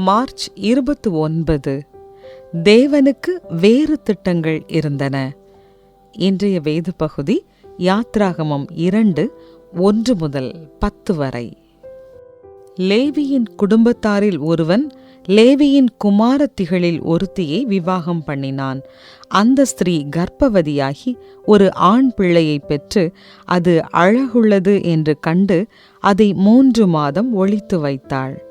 March இருபத்தி ஒன்பது தேவனுக்கு வேறு திட்டங்கள் இருந்தன. இன்றைய வேத பகுதி யாத்ராகமம் இரண்டு ஒன்று முதல் பத்து வரை. லேவியின் குடும்பத்தாரில் ஒருவன் லேவியின் குமாரத்திகளில் ஒருத்தியை விவாகம் பண்ணினான். அந்த ஸ்திரீ கர்ப்பவதியாகி ஒரு ஆண் பிள்ளையை பெற்று அது அழகுள்ளது என்று கண்டு அதை மூன்று மாதம் ஒழித்து வைத்தாள்.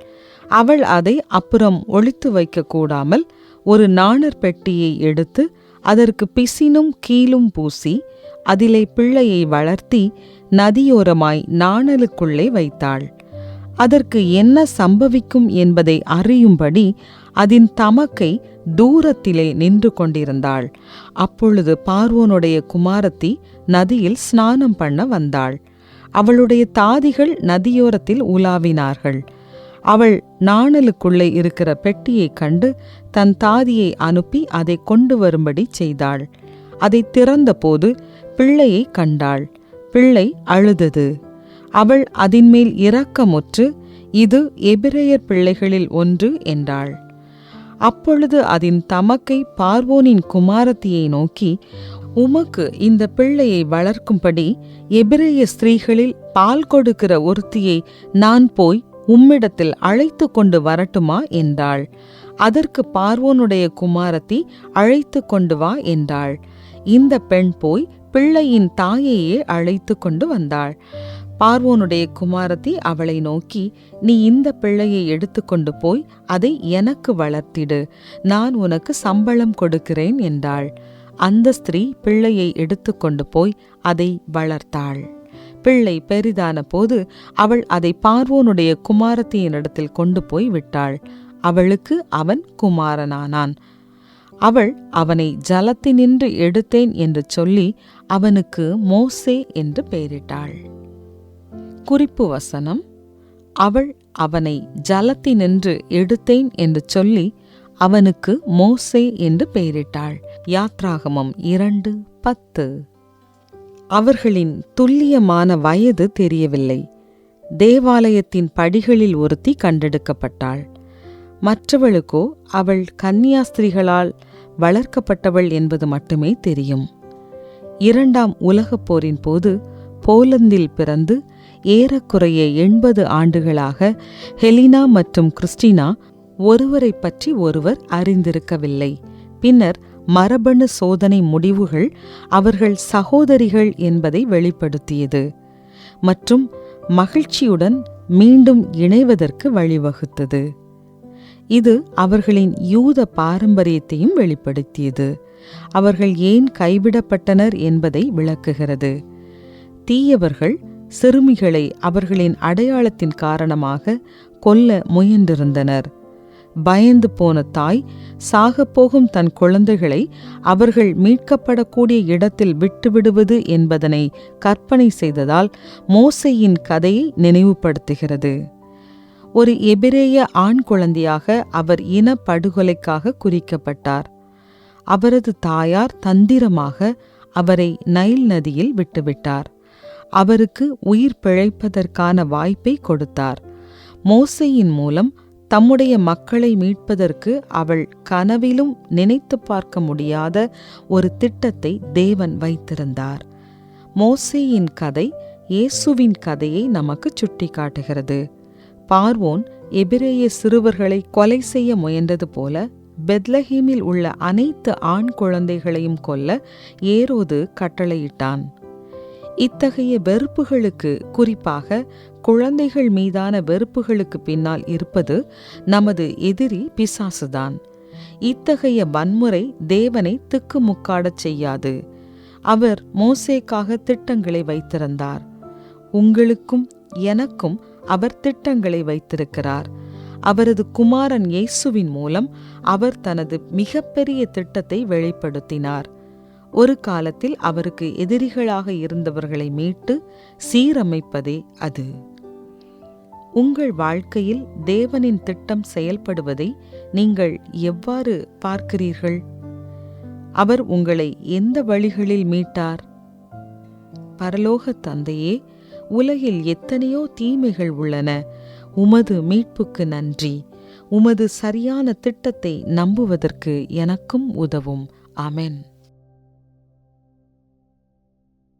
அவள் அதை அப்புறம் ஒளித்து வைக்க கூடாமல் ஒரு நாணர் பெட்டியை எடுத்து அதற்கு பிசினும் கீழும் பூசி அதிலே பிள்ளையை வளர்த்தி நதியோரமாய் நாணலுக்குள்ளே வைத்தாள். அதற்கு என்ன சம்பவிக்கும் என்பதை அறியும்படி அதன் தமக்கை தூரத்திலே நின்று கொண்டிருந்தாள். அப்பொழுது பார்வோனுடைய குமாரத்தி நதியில் ஸ்நானம் பண்ண வந்தாள். அவளுடைய தாதிகள் நதியோரத்தில் உலாவினார்கள். அவள் நாணலுக்குள்ளே இருக்கிற பெட்டியைக் கண்டு தன் தாதியை அனுப்பி அதை கொண்டு வரும்படி செய்தாள். அதை திறந்தபோது பிள்ளையை கண்டாள். பிள்ளை அழுதது. அவள் அதின்மேல் இரக்கமுற்று இது எபிரேயர் பிள்ளைகளில் ஒன்று என்றாள். அப்பொழுது அதன் தமக்கை பார்வோனின் குமாரத்தியை நோக்கி உமக்கு இந்த பிள்ளையை வளர்க்கும்படி எபிரேய ஸ்திரீகளில் பால் கொடுக்கிற ஒருத்தியை நான் போய் உம்மிடத்தில் அழைத்து கொண்டு வரட்டுமா என்றாள். அதற்கு பார்வோனுடைய குமாரத்தி அழைத்து கொண்டு வா என்றாள். இந்த பெண் போய் பிள்ளையின் தாயையே அழைத்து கொண்டு வந்தாள். பார்வோனுடைய குமாரத்தி அவளை நோக்கி நீ இந்த பிள்ளையை எடுத்துக்கொண்டு போய் அதை எனக்கு வளர்த்திடு. நான் உனக்கு சம்பளம் கொடுக்கிறேன் என்றாள். அந்த ஸ்திரீ பிள்ளையை எடுத்துக்கொண்டு போய் அதை வளர்த்தாள். பிள்ளை பெரிதான போது அவள் அதை பார்வோனுடைய குமாரத்தியினிடத்தில் கொண்டு போய் விட்டாள். அவளுக்கு அவன் குமாரனானான். அவள் அவனை ஜலத்தினின்று எடுத்தேன் என்று சொல்லி அவனுக்கு மோசே என்று பெயரிட்டாள். குறிப்பு வசனம் அவள் அவனை ஜலத்தினின்று எடுத்தேன் என்று சொல்லி அவனுக்கு மோசே என்று பெயரிட்டாள். யாத்ராகமம் இரண்டு பத்து. அவர்களின் துல்லியமான வயது தெரியவில்லை. தேவாலயத்தின் படிகளில் ஒருத்தி கண்டெடுக்கப்பட்டாள். மற்றவளுக்கோ அவள் கன்னியாஸ்திரிகளால் வளர்க்கப்பட்டவள் என்பது மட்டுமே தெரியும். இரண்டாம் உலகப் போரின் போது போலந்தில் பிறந்து ஏறக்குறைய எண்பது ஆண்டுகளாக ஹெலினா மற்றும் கிறிஸ்டினா ஒருவரை பற்றி ஒருவர் அறிந்திருக்கவில்லை. பின்னர் மரபணு சோதனை முடிவுகள் அவர்கள் சகோதரிகள் என்பதை வெளிப்படுத்தியது மற்றும் மகிழ்ச்சியுடன் மீண்டும் இணைவதற்கு வழிவகுத்தது. இது அவர்களின் யூத பாரம்பரியத்தையும் வெளிப்படுத்தியது. அவர்கள் ஏன் கைவிடப்பட்டனர் என்பதை விளக்குகிறது. தீயவர்கள் சிறுமிகளை அவர்களின் அடையாளத்தின் காரணமாக கொல்ல முயன்றிருந்தனர். பயந்து போன தாய் சாகப்போகும் தன் குழந்தைகளை அவர்கள் மீட்கப்படக்கூடிய இடத்தில் விட்டுவிடுவது என்பதனை கற்பனை செய்ததால் மோசையின் கதையை நினைவுபடுத்துகிறது. ஒரு எபிரேய ஆண் குழந்தையாக அவர் இன படுகொலைக்காக குறிக்கப்பட்டார். அவரது தாயார் தந்திரமாக அவரை நைல் நதியில் விட்டுவிட்டார். அவருக்கு உயிர் பிழைப்பதற்கான வாய்ப்பை கொடுத்தார். மோசையின் மூலம் தம்முடைய மக்களை மீட்பதற்கு அவள் கனவிலும் நினைத்து பார்க்க முடியாத ஒரு திட்டத்தை தேவன் வைத்திருந்தார். மோசேயின் கதை இயேசுவின் கதையை நமக்கு சுட்டிக்காட்டுகிறது. பார்வோன் எபிரேய சிறுவர்களை கொலை செய்ய முயன்றது போல பெத்லஹீமில் உள்ள அனைத்து ஆண் குழந்தைகளையும் கொல்ல ஏரோது கட்டளையிட்டான். இத்தகைய வெறுப்புகளுக்கு குறிப்பாக குழந்தைகள் மீதான வெறுப்புகளுக்கு பின்னால் இருப்பது நமது எதிரி பிசாசுதான். இத்தகைய வன்முறை தேவனை திக்குமுக்காடச் செய்யாது. அவர் மோசேக்காக திட்டங்களை வைத்திருந்தார். உங்களுக்கும் எனக்கும் அவர் திட்டங்களை வைத்திருக்கிறார். அவரது குமாரன் இயேசுவின் மூலம் அவர் தனது மிகப்பெரிய திட்டத்தை வெளிப்படுத்தினார். ஒரு காலத்தில் அவருக்கு எதிரிகளாக இருந்தவர்களை மீட்டு சீரமைப்பதே அது. உங்கள் வாழ்க்கையில் தேவனின் திட்டம் செயல்படுவதை நீங்கள் எவ்வாறு பார்க்கிறீர்கள்? அவர் உங்களை எந்த வழிகளில் மீட்டார்? பரலோக தந்தையே உலகில் எத்தனையோ தீமைகள் உள்ளன. உமது மீட்புக்கு நன்றி. உமது சரியான திட்டத்தை நம்புவதற்கு எனக்கும் உதவும். அமென்